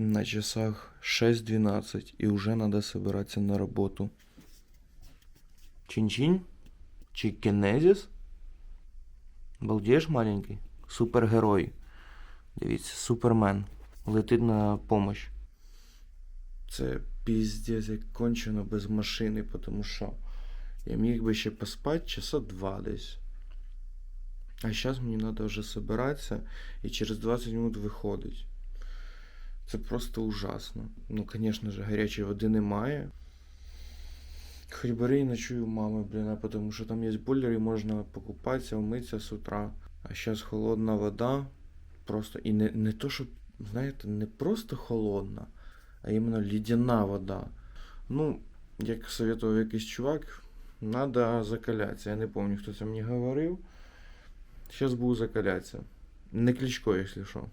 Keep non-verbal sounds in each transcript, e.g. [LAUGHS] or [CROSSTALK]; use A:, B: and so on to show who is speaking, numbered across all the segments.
A: На часах 6.12 и уже надо собираться на работу. Чин-чин? Чикенезіс? Балдієш маленький? Супергерой. Дивіться, супермен. Летить на помощь. Це піздець, як кончено без машини, тому що я міг би ще поспати часа два десь. А зараз мені треба вже собиратися і через 20 минут виходить. Це просто ужасно. Ну, звісно ж, гарячої води немає. Хоч бери і ночую мами, блін, а тому що там є бойлер і можна покупатися, вмитися з утра. А зараз холодна вода. Просто і не, не то, що, знаєте, не просто холодна, а іменно лідяна вода. Ну, як советував якийсь чувак, треба закалятися. Я не пам'ятаю, хто це мені говорив. Зараз буду закалятися. Не кличко, якщо що.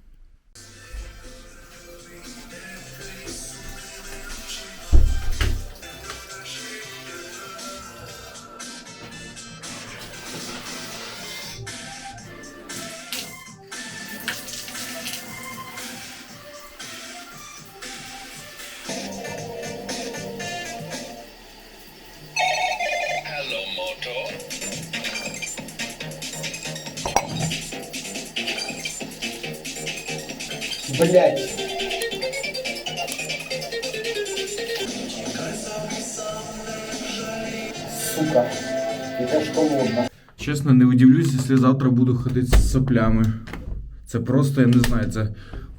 B: Блять.
A: Чесно, не удивлюсь, якщо завтра буду ходити з соплями. Це просто, я не знаю, це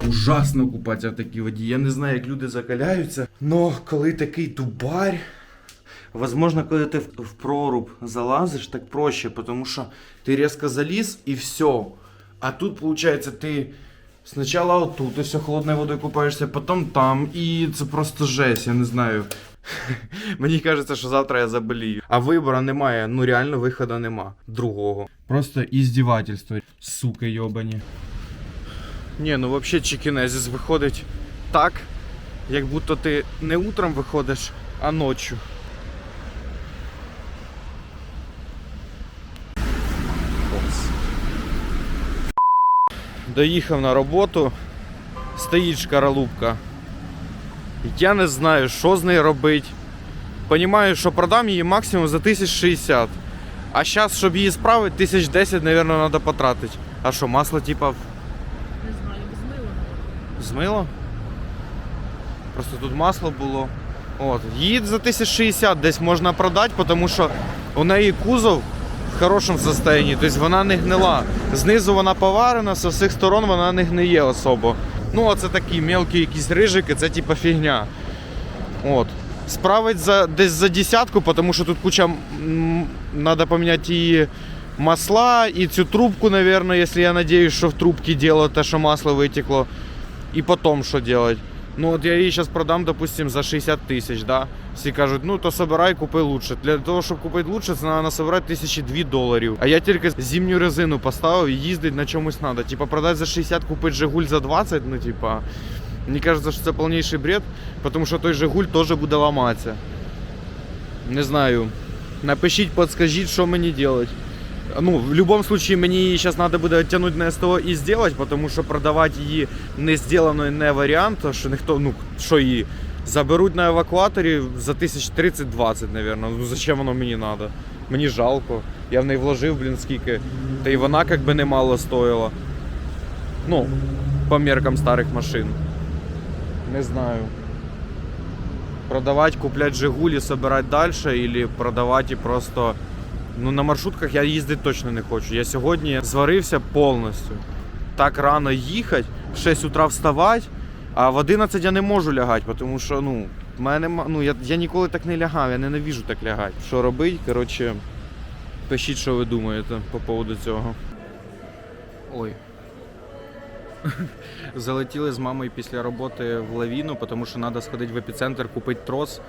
A: ужасно купатися в такій воді. Я не знаю, як люди закаляються. Но коли такий тубарь. Возможно, коли ти в в проруб залазиш, так проще, тому що ти різко заліз і все. А тут, виходить, ти спочатку отут, все холодною водою купаєшся, потім там, і це просто жесть, я не знаю. [LAUGHS] Мені кажеться, що завтра я заболію. А вибору немає, ну реально виходу нема. Другого. Просто іздівательство, сука йобані. Ні, ну взагалі чекінезіс виходить так, як будто ти не утром виходиш, а ночі. Доїхав на роботу, стоїть шкаралупка. Я не знаю, що з нею робити. Понімаю, що продам її максимум за 1060. А зараз, щоб її справити, 1010, мабуть, треба потратити. А що, масло типа
C: Не знаю, змило.
A: змило? Просто тут масло було. От. Її за 1060 десь можна продати, тому що у неї кузов в хорошому стані, тобто вона не гнила. Знизу вона поварена, з усіх сторон вона не гниє особо. Ну, оце такі мелкі якісь рижики, це типа фігня. От. Справить за, десь за десятку, тому що тут куча треба поміняти її масла і цю трубку, мабуть, якщо я надіюсь, що в трубці діло те, що масло витекло. І потім що делать? Ну от я її зараз продам, допустим, за 60 тисяч, да? Всі кажуть, ну то собирай, купи лучше. Для того, щоб купити лучше, це треба насобирати тисячі дві доларів. А я тільки зимню резину поставив і їздить на чомусь треба. Типа продати за 60, купити Жигуль за 20, ну типа. Мені кажеться, що це повніший бред, тому що той Жигуль теж буде ламатися. Не знаю. Напишіть, подскажіть, що мені робити. Ну, в будь-якому випадку мені її зараз треба буде відтягнути на СТО і зробити, тому що продавати її не зробленою не варіант, що ніхто, ну, що її заберуть на евакуаторі за 1030-20, мабуть. Ну зачем воно мені треба? Мені жалко. Я в неї вложив, блін, скільки. Та й вона як би немало стоїла. Ну, по меркам старих машин. Не знаю. Продавати, купляти Жигулі, собирати далі, або продавати і просто. Ну, на маршрутках я їздити точно не хочу. Я сьогодні зварився повністю. Так рано їхати, в 6 утра вставати, а в 11 я не можу лягати, тому що ну, мене, ну, я, я ніколи так не лягав, я ненавіжу так лягати. Що робити? Коротше, пишіть, що ви думаєте по поводу цього. Ой. [LAUGHS] Залетіли з мамою після роботи в лавіну, тому що треба сходити в епіцентр, купити трос.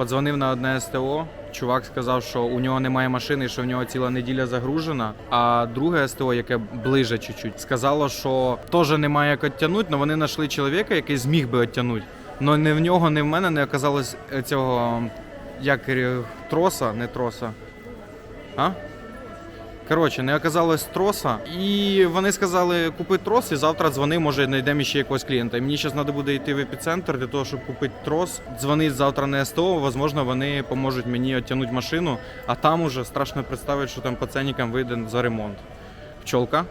A: Подзвонив на одне СТО. Чувак сказав, що у нього немає машини, що в нього ціла неділя загружена. А друге СТО, яке ближе чуть-чуть, сказало, що теж немає як відтягнути, але вони знайшли чоловіка, який зміг би відтягнути. Але не в нього, не в мене не оказалось е, цього як троса, не троса. А? Коротше, не оказалось троса, і вони сказали купи трос, і завтра дзвони, може знайдемо ще якогось клієнта. І мені зараз треба буде йти в епіцентр для того, щоб купити трос. Дзвонить завтра на СТО, можливо, вони поможуть мені відтягнути машину, а там уже страшно представити, що там по ценникам вийде за ремонт. Пчолка.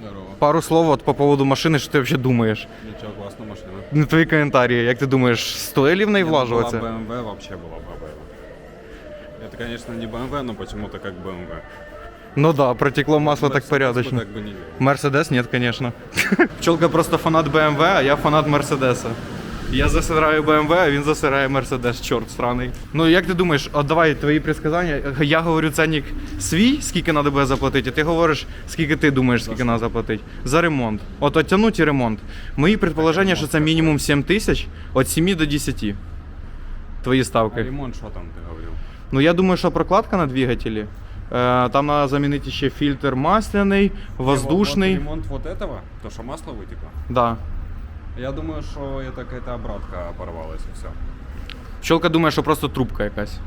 D: Здорово.
A: Пару слов от по поводу машини, що ти взагалі думаєш?
D: Ничего, классная машина.
A: Ну, твої коментарі, як ти думаєш, стоїть в неї влажуватися?
D: Была BMW, вообще была BMW. Это, конечно, не BMW, но почему-то как BMW.
A: Ну да, протекло масло так
D: Mercedes бы
A: порядочно.
D: Так бы не делал.
A: Мерседес нет, конечно. [LAUGHS] Пчелка просто фанат BMW, а я фанат Мерседеса. Я засираю BMW, а він засирає Мерседес, чорт сраний. Ну як ти думаєш, от давай твої предсказання. Я говорю ценник свій, скільки треба буде заплатити, а ти говориш, скільки ти думаєш, скільки треба заплатити. За ремонт. От оттянуть і ремонт. Мої предположення, що це мінімум 7 тисяч, від 7 до 10. Твої
D: А
A: ставки.
D: ремонт, что там ты говорил?
A: Ну я думаю, що прокладка на двигателі. Е, Там треба замінити ще фільтр масляний,
D: Не, вот-
A: воздушний.
D: вот ремонт вот этого, то, что масло вытекло.
A: Да.
D: Я думаю, что это какая-то обратка порвалась и все.
A: Пчелка думає, що просто трубка якась.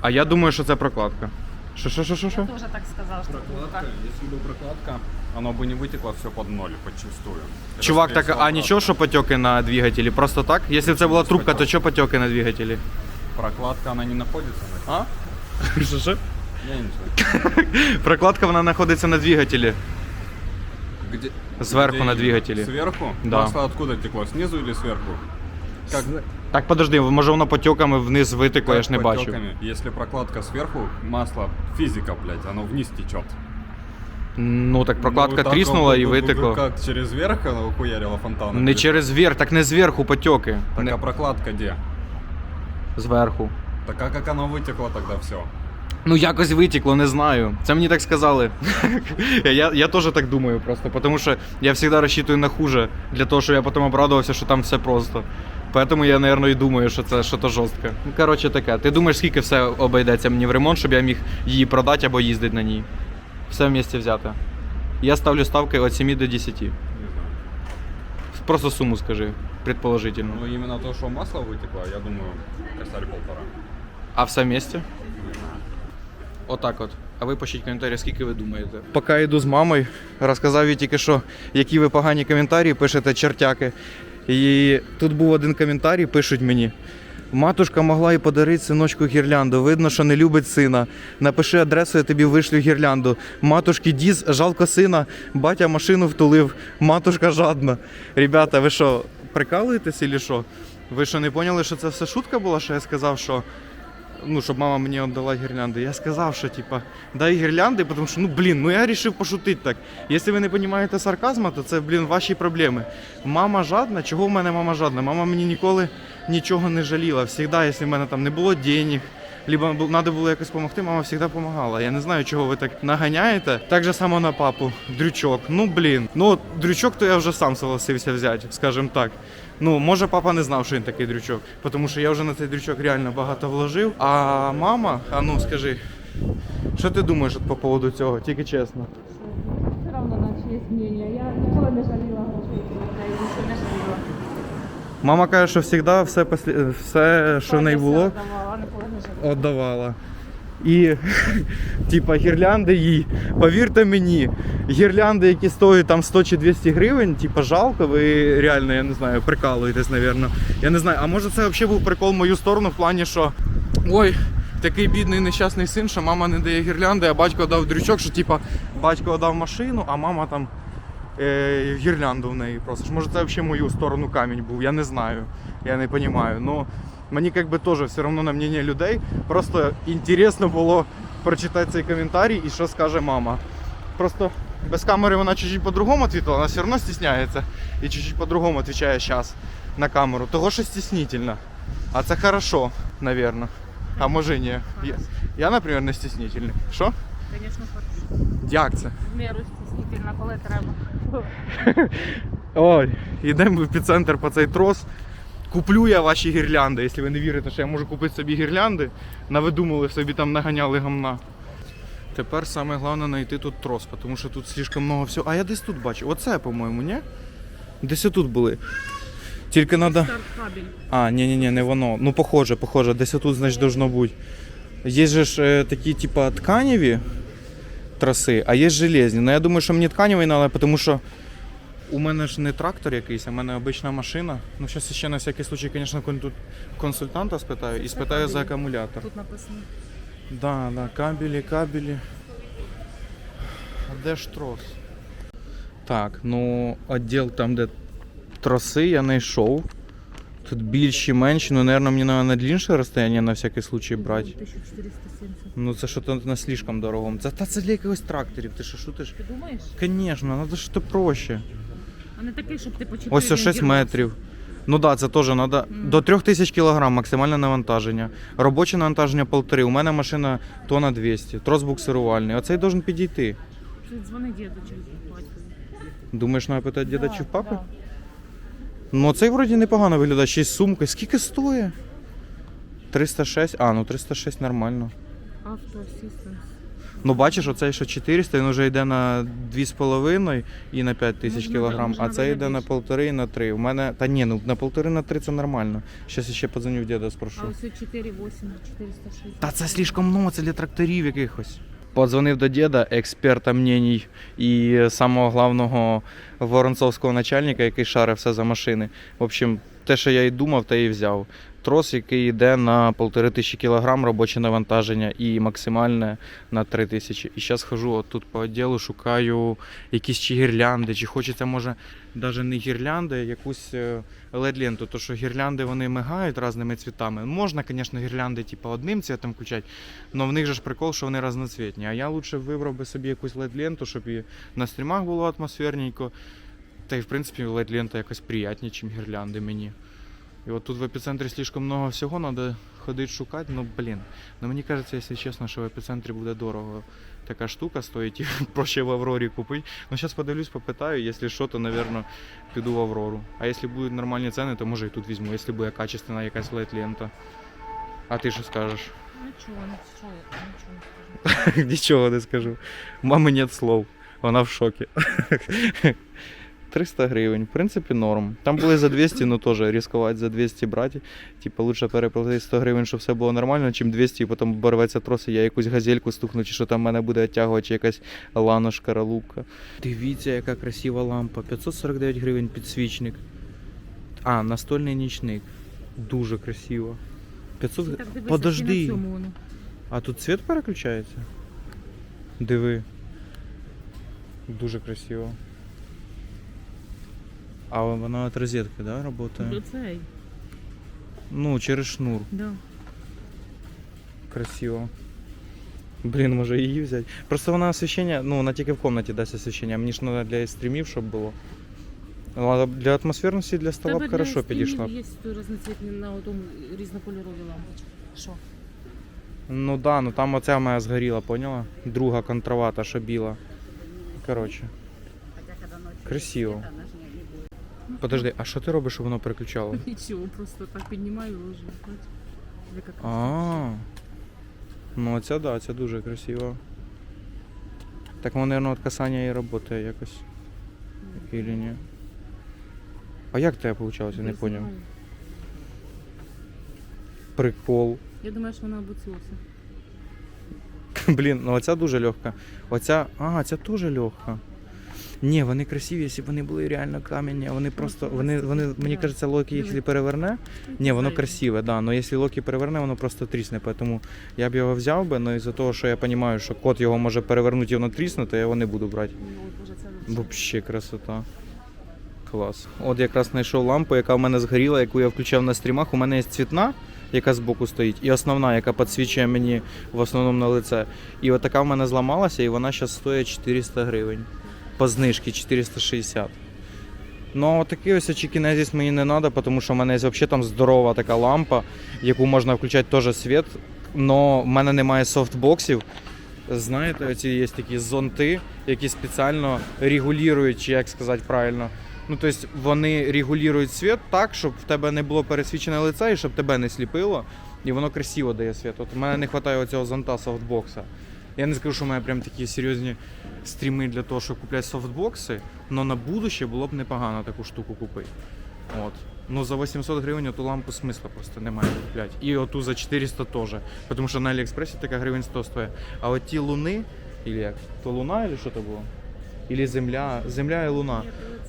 A: А я думаю, що це прокладка. Що, що, що, що, що?
C: Тоже так сказал, что
D: Прокладка, если бы прокладка, оно бы не вытекло все под ноль, подчистую. Это,
A: Чувак,
D: скорее
A: так,
D: всего,
A: а
D: обратка.
A: нічого, що потеки на двигателі? Просто так? Якщо це була трубка, то що потеки на двигателі?
D: Прокладка, она не находится на...
A: А? Що, що? [LAUGHS] Прокладка вона знаходиться на двигателі.
D: Где?
A: Сверху
D: где
A: на
D: именно?
A: двигателе.
D: Сверху?
A: Да.
D: Масло откуда текло? Снизу или сверху? Как?
A: Так, подожди, може воно потеками вниз витекло, я ж не бачив.
D: Если прокладка сверху, масло физика, блядь, оно вниз течет.
A: Ну так прокладка
D: Ну,
A: тріснула
D: ну,
A: і витекло.
D: Как, через верх оно ухуярило фонтаном?
A: Не через верх, так не зверху потеки.
D: Так
A: Не-
D: а прокладка где?
A: Зверху.
D: Так а как оно вытекло тогда все?
A: Ну, якось витекло, не знаю. Це мені так сказали. [LAUGHS] я, я теж так думаю просто, тому що я завжди розчитую на хуже, для того, щоб я потім обрадувався, що там все просто. Поэтому я, наверное, і думаю, що це щось жорстке. Ну, коротше, таке. Ти думаєш, скільки все обійдеться мені в ремонт, щоб я міг її продати або їздити на ній? Все в місті взяти. Я ставлю ставки від 7 до 10.
D: Не знаю.
A: Просто суму скажи, предположительно.
D: Ну именно то, что масло вытекло, я думаю, косарь полтора.
A: А все в місті? Отак от. А ви пишіть коментарі, скільки ви думаєте. Поки йду з мамою, розказав їй тільки що, які ви погані коментарі пишете чертяки. І тут був один коментарій, пишуть мені. Матушка могла і подарити синочку гірлянду. Видно, що не любить сина. Напиши адресу, я тобі вишлю гірлянду. Матушки діз, жалко сина, батя машину втулив, матушка жадна. Ребята, ви що, прикалуєтесь чи що? Ви що не поняли, що це все шутка була, що я сказав, що ну, щоб мама мені віддала гірлянди. Я сказав, що типа, дай гірлянди, тому що, ну блін, ну я вирішив пошутити так. Якщо ви не розумієте сарказму, то це, блін, ваші проблеми. Мама жадна, чого в мене мама жадна? Мама мені ніколи нічого не жаліла. Всегда, якщо в мене там не було денег, либо треба було якось допомогти, мама завжди допомагала. Я не знаю, чого ви так наганяєте. Так же само на папу. Дрючок. Ну блін. Ну, дрючок то я вже сам согласився взяти, скажімо так. Ну, може, папа не знав, що він такий дрючок, тому що я вже на цей дрючок реально багато вложив. А мама, а ну скажи, що ти думаєш по поводу цього? Тільки чесно.
C: все равно наче є мнення. Я ніколи не жаліла грошей не жаліла.
A: Мама каже, що завжди все, все що в неї було,
C: віддавала,
A: віддавала. І, [LAUGHS] типа, гірлянди їй, повірте мені, гірлянди, які стоять там 100 чи 200 гривень, типа, жалко, ви реально, я не знаю, прикалуєтесь, напевно. Я не знаю, а може це взагалі був прикол в мою сторону в плані, що ой, такий бідний нещасний син, що мама не дає гірлянди, а батько дав дрючок, що типа батько дав машину, а мама там е, гірлянду в неї просиш. Може це взагалі в мою сторону камінь був, я не знаю, я не розумію. Мені как би теж все одно на мнення людей. Просто інтересно було прочитати цей коментарій і що скаже мама. Просто без камери вона чуть-чуть по-другому відповіла, вона все одно стісняється і чуть-чуть по-другому відповідає зараз на камеру. Того, що стіснительно. А це хорошо, наверное. А може ні. Я, я наприклад, не стіснительний. Що?
C: Звісно, хорошо.
A: Як це?
C: В міру стіснительно, коли треба. [LAUGHS]
A: Ой, йдемо в епіцентр по цей трос. Куплю я ваші гірлянди, якщо ви не вірите, що я можу купити собі гірлянди, навидумали собі там наганяли гамна. Тепер саме головне знайти тут трос, тому що тут слишком много всього. А я десь тут бачу. Оце, по-моєму, ні? Десь тут були. Тільки треба. А, ні, ні, ні, не воно. Ну, похоже, похоже, десь тут, значить, должно бути. Є ж е, такі, типа, тканеві. траси, а є железні. Ну я думаю, що мені тканевий треба, тому що у мене ж не трактор якийсь, а в мене обична машина. Ну, зараз ще на всякий случай, звісно, тут консультанта спитаю і спитаю за акумулятор.
C: Тут написано.
A: Да, да, кабелі, кабелі. А де ж трос? Так, ну, відділ там, де троси, я знайшов. Тут більші, менші, ну, мабуть, мені треба на длинніше розстояння на всякий случай брати.
C: 1470.
A: Ну це що то на слишком дорогому. Це та це для якогось тракторів. Ти що шутиш?
C: Ти думаєш?
A: Звісно, треба щось проще.
C: А не такий, щоб ти почитав.
A: Ось о 6 метрів. Ну так, да, це теж треба. До 3000 кг максимальне навантаження. Робоче навантаження 1,5. У мене машина тонна 200. Трос буксирувальний. Оцей должен підійти.
C: Дзвони діду чи батькові.
A: Думаєш, треба питати діда
C: Да,
A: чи в папи?
C: да.
A: Ну цей вроді непогано виглядає. Ще й з. Скільки стоїть? 306. А, ну 306 нормально.
C: Авто асістенс.
A: Ну бачиш, оцей що 400, він вже йде на 2,5 і на 5 тисяч
C: Можна-
A: кілограм, а цей йде на
C: більше.
A: 1,5 і на 3. У мене. Та ні, ну на 1,5 на 3 це нормально. Щас ще подзвоню в діда спрошу.
C: А ось 4,8, 460.
A: Та це слишком много, це для тракторів якихось. Подзвонив до діда, експерта мненій і самого главного воронцовського начальника, який шарив все за машини. В общем, те, що я і думав, те і взяв. Трос, який йде на 1500 кг робоче навантаження і максимальне на 3000. І зараз хожу от тут по відділу, шукаю якісь чи гірлянди, чи хочеться, може, навіть не гірлянди, а якусь LED-ленту. То що гірлянди вони мигають різними цвітами. Можна, звісно, гірлянди типу, одним цвітом включати, але в них же ж прикол, що вони різноцвітні. А я лучше вибрав би собі якусь LED-ленту, щоб і на стрімах було атмосферненько. Та й в принципі LED-лента якось приятніше, ніж гірлянди мені. І от тут в епіцентрі слишком много всього, треба ходити шукати. Ну блін. Ну мені кажеться, якщо чесно, що в епіцентрі буде дорого. Така штука стоїть, [LAUGHS] і проще в Аврорі купити. Ну зараз подивлюсь, попитаю, якщо що, то, напевно, піду в Аврору. А якщо будуть нормальні ціни, то може і тут візьму, якщо буде качественна якась LED-лента. А ти що скажеш?
C: Нічого, нічого не скажу. [LAUGHS]
A: Нічого не скажу. Мами нет слов. Вона в шокі. [LAUGHS] 300 гривень, в принципі, норм. Там були за 200, ну теж ризикувати за 200 брати. Типа лучше переплатити 100 гривень, щоб все було нормально, чим 200, і потім оборветься трос, і я якусь газельку стукну, чи що там в мене буде оттягувати, чи якась ланошка, ралупка. Дивіться, яка красива лампа. 549 гривень підсвічник. А, настольний нічник. Дуже красиво. 500
C: так
A: Подожди. А тут цвет переключається? Диви. Дуже красиво. А вона від розетки, да, працює?
C: Оцей,
A: Ну, через шнур.
C: да.
A: Красиво. Блін, може її взяти. Просто вона освіщення, ну, вона тільки в кімнаті дасть освіщення, мені ж треба для стрімів, щоб було. Ну, а для атмосферності для стола б хорошо
C: для
A: підійшла.
C: Є різноцвітні на тому різнокольорові лампочки. Що?
A: Ну да, ну там оця моя згоріла, поняла? Друга контравата, що біла. Коротше. Красиво. Подожди, а що ти робиш, щоб воно переключало? [LAUGHS]
C: Нічого, просто так піднімаю і ложу. Як
A: А. Ну оця да, це дуже красиво. Так воно, мабуть, від касання і працює якось. Или ні? А як тебе вийшло, я не зрозумів. Прикол.
C: Я думаю, що вона буцілася. [LAUGHS]
A: Блін, ну оця дуже легка. Оця. А, ця теж легка. Ні, вони красиві, якщо б вони були реально кам'яні, а вони просто. Вони, вони, мені кажеться, Локі, якщо переверне. Ні, воно красиве, да. Но якщо Локі переверне, воно просто трісне. Тому я б його взяв би, але із-за того, що я розумію, що кот його може перевернути і воно трісне, то я його не буду брати.
C: Ну. Вообще
A: красота. Клас. От якраз знайшов лампу, яка в мене згоріла, яку я включав на стрімах. У мене є цвітна, яка збоку стоїть, і основна, яка підсвічує мені в основному на лице. І от така в мене зламалася, і вона зараз стоїть 400 гривень. По знижці 460. Ну, такий ось очікінезіс мені не треба, тому що в мене є взагалі там здорова така лампа, яку можна включати теж світ. Но в мене немає софтбоксів. Знаєте, оці є такі зонти, які спеціально регулюють, чи як сказати правильно. Ну, тобто вони регулюють світ так, щоб в тебе не було пересвічене лице і щоб тебе не сліпило. І воно красиво дає світ. От у мене не вистачає цього зонта софтбокса. Я не скажу, що мене прям такі серйозні стріми для того, щоб купляти софтбокси, але на будущее було б непогано таку штуку купити. От. Ну за 800 гривень ту лампу смисла просто немає купляти. І оту за 400 теж. Тому що на Аліекспресі така гривень 100 стоїть. А от ті луни, як? То луна, или що то було? Или земля, земля і луна.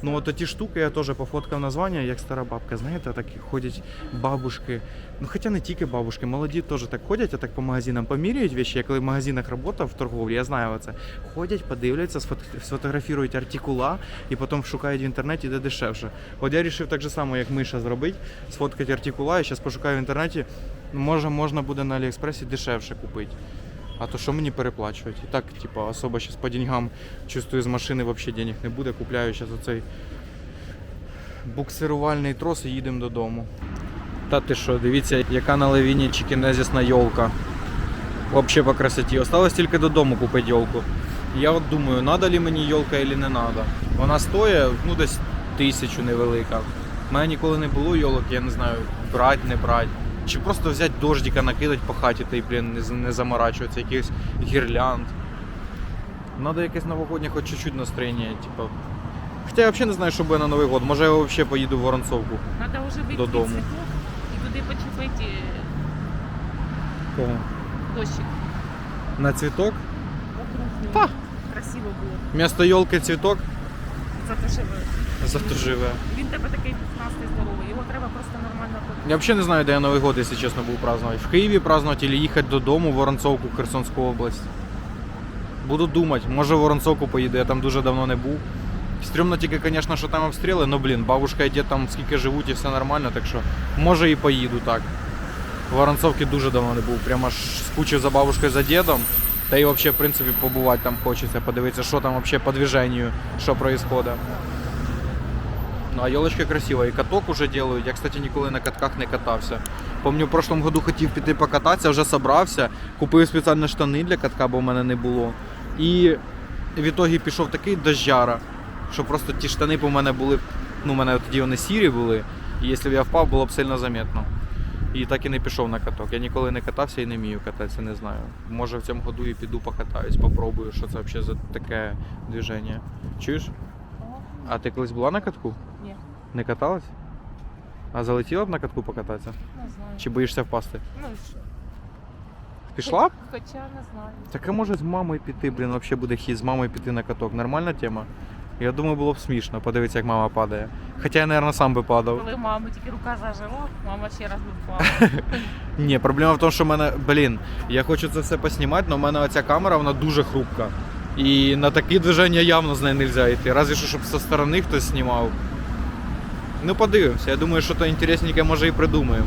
A: Ну от ті штуки я теж пофоткав названня, як стара бабка. Знаєте, так ходять бабушки. Ну хоча не тільки бабушки, молоді теж так ходять, а так по магазинам поміряють вещи. Я коли в магазинах працював в торговлі, я знаю оце. Ходять, подивляться, сфото- сфотографірують артикула і потім шукають в інтернеті, де дешевше. От я вирішив так же само, як Миша зробити, сфоткати артикула, і зараз пошукаю в інтернеті. Може, можна буде на Аліекспресі дешевше купити. А то що мені переплачувати? І так, типа, особо зараз по деньгам чувствую, з машини взагалі денег не буде. Купляю зараз оцей буксирувальний трос і їдемо додому. Та ти що, дивіться, яка на лавіні чікінезісна йолка. Вообще по красоті. Осталось тільки додому купити йолку. Я от думаю, надо ли мені йолка или не надо. Вона стоїть, ну десь тисячу невелика. У мене ніколи не було йолок, я не знаю, брать, не брать. Чи просто взяти дождика, накидати по хаті та й, блін, не, не заморачуватися, якихось гірлянд. Надо якесь новогоднє хоч чуть-чуть настроєння, типу. Хоча я взагалі не знаю, що буде на Новий год. Може я взагалі поїду в Воронцовку.
E: Надо вже вийти
A: Додому.
E: цвіток і туди почепити дощик.
A: На цвіток?
E: Та. Красиво було.
A: Вместо йолки цвіток,
E: Зато живе.
A: зато живе.
E: Він тебе такий пухнастий, здоровий. Його треба просто нормально ходити.
A: Я взагалі не знаю, де я Новий год, якщо чесно, був праздновать. В Києві праздновать или їхати додому в Воронцовку, Херсонську область. Буду думати, може в Воронцовку поїду, я там дуже давно не був. Стрьомно тільки, звісно, що там обстріли, ну блін, бабушка і дід там скільки живуть і все нормально, так що може і поїду так. В Воронцовці дуже давно не був. Прямо аж скучив за бабушкою за дідом. Та й взагалі, в принципі, побувати там хочеться, подивитися, що там взагалі по движенню, що відбувається. Ну, а елочка красива, і каток уже делают. Я, кстати, ніколи на катках не катався. Помню, в прошлом году хотів піти покататися, вже собрався, купив спеціально штани для катка, бо в мене не було. І в ітогі пішов такий дождяра, що просто ті штани по мене були, ну, у мене тоді вони сірі були, і якщо б я впав, було б сильно замітно. І так і не пішов на каток. Я ніколи не катався і не вмію кататися, не знаю. Може в цьому году і піду покатаюсь, попробую, що це взагалі за таке движення. Чуєш? А ти колись була на катку?
E: Ні.
A: Не каталась? А залетіла б на катку покататися?
E: Не знаю.
A: Чи боїшся впасти?
E: Ну, і що?
A: Пішла б?
E: Хоча не знаю.
A: Так а може з мамою піти, блін, взагалі буде хід з мамою піти на каток. Нормальна тема? Я думаю, було б смішно подивитися, як мама падає. Хоча я, мабуть, сам би падав.
E: Коли мами тільки рука зажила, мама ще раз би впала. [LAUGHS]
A: Ні, проблема в тому, що в мене, блін, я хочу це все поснімати, але в мене оця камера, вона дуже хрупка. І на такі движення явно з нею не можна йти. Разве що, щоб зі сторони хтось знімав. Ну, подивимося. Я думаю, що то інтересненьке може і придумаємо.